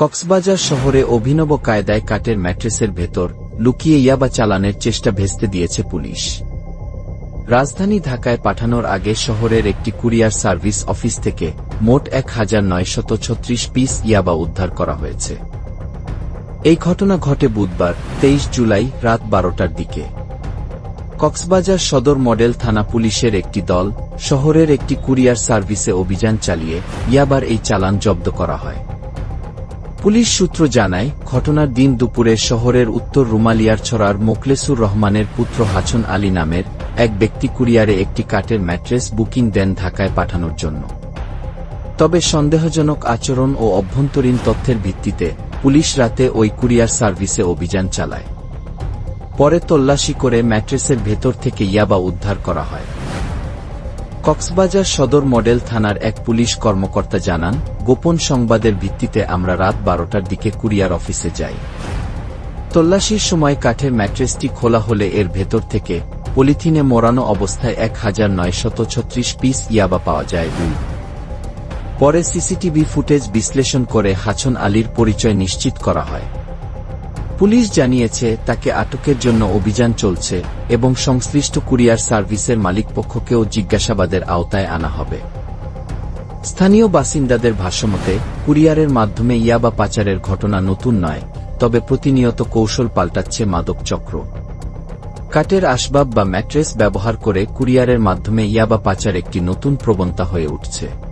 কক্সবাজার শহরে অভিনব কায়দায় কাটের ম্যাট্রেসের ভেতর লুকিয়ে ইয়াবা চালানের চেষ্টা ভেস্তে দিয়েছে পুলিশ। রাজধানী ঢাকায় পাঠানোর আগে শহরের একটি কুরিয়ার সার্ভিস অফিস থেকে মোট এক হাজার নয়শত ছত্রিশ পিস ইয়াবা উদ্ধার করা হয়েছে। এই ঘটনা ঘটে বুধবার, তেইশ জুলাই, রাত বারোটার দিকে। কক্সবাজার সদর মডেল থানা পুলিশের একটি দল শহরের একটি কুরিয়ার সার্ভিসে অভিযান চালিয়ে ইয়াবার এই চালান জব্দ করা হয়। পুলিশ সূত্র জানায়, ঘটনার দিন দুপুরে শহরের উত্তর রুমালিয়ার ছড়ার মোকলেসুর রহমানের পুত্র হাছন আলী নামের এক ব্যক্তি কুরিয়ারে একটি কাঠের ম্যাট্রেস বুকিং দেন ঢাকায় পাঠানোর জন্য। তবে সন্দেহজনক আচরণ ও অভ্যন্তরীণ তথ্যের ভিত্তিতে পুলিশ রাতে ওই কুরিয়ার সার্ভিসে অভিযান চালায়। পরে তল্লাশি করে ম্যাট্রেসের ভেতর থেকে ইয়াবা উদ্ধার করা হয়। কক্সবাজার সদর মডেল থানার এক পুলিশ কর্মকর্তা জানান, গোপন সংবাদের ভিত্তিতে আমরা রাত বারোটার দিকে কুরিয়ার অফিসে যাই। তল্লাশির সময় কাঠের ম্যাট্রেসটি খোলা হলে এর ভেতর থেকে পলিথিনে মোড়ানো অবস্থায় এক হাজার নয়শত ছত্রিশ পিস ইয়াবা পাওয়া যায়। দুই পরে সিসিটিভি ফুটেজ বিশ্লেষণ করে হাছন আলীর পরিচয় নিশ্চিত করা হয়। পুলিশ জানিয়েছে, তাকে আটকের জন্য অভিযান চলছে এবং সংশ্লিষ্ট কুরিয়ার সার্ভিসের মালিকপক্ষকেও জিজ্ঞাসাবাদের আওতায় আনা হবে। স্থানীয় বাসিন্দাদের ভাষ্যমতে, কুরিয়ারের মাধ্যমে ইয়াবা পাচারের ঘটনা নতুন নয়, তবে প্রতিনিয়ত কৌশল পাল্টাচ্ছে মাদক চক্র। কাঠের আসবাব বা ম্যাট্রেস ব্যবহার করে কুরিয়ারের মাধ্যমে ইয়াবা পাচার একটি নতুন প্রবণতা হয়ে উঠছে।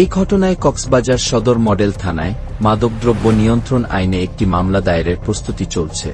এই ঘটনায় কক্সবাজার সদর মডেল থানায় মাদকদ্রব্য নিয়ন্ত্রণ আইনে একটি মামলা দায়েরের প্রস্তুতি চলছে।